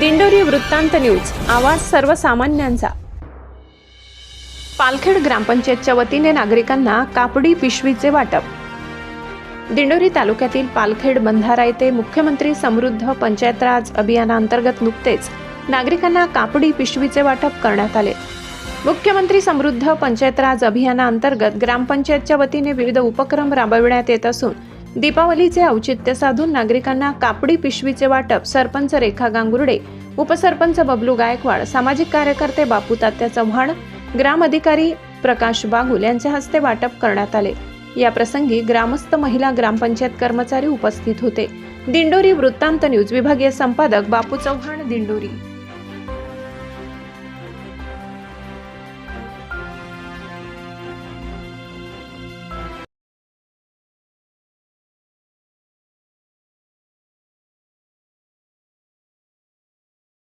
दिंडोरी वृत्तांत न्यूज. आवाज सर्वसामान्यांचा. पालखेड ग्रामपंचायतच्या वतीने नागरिकांना कापडी पिशवीचे वाटप. दिंडोरी तालुक्यातील पालखेड बंधारा येथे मुख्यमंत्री समृद्ध पंचायतराज अभियानांतर्गत नुकतेच नागरिकांना कापडी पिशवीचे वाटप करण्यात आले. मुख्यमंत्री समृद्ध पंचायतराज अभियानाअंतर्गत ग्रामपंचायतच्या वतीने विविध उपक्रम राबविण्यात येत असून दीपावलीचे औचित्य साधून नागरिकांना कापडी पिशवीचे वाटप सरपंच रेखा गांगुर्डे उपसरपंच बबलू गायकवाड सामाजिक कार्यकर्ते बापू तात्या चव्हाण ग्राम अधिकारी प्रकाश बागुल यांच्या हस्ते वाटप करण्यात आले. या प्रसंगी ग्रामस्थ महिला ग्रामपंचायत कर्मचारी उपस्थित होते. दिंडोरी वृत्तांत न्यूज विभागीय संपादक बापू चव्हाण दिंडोरी.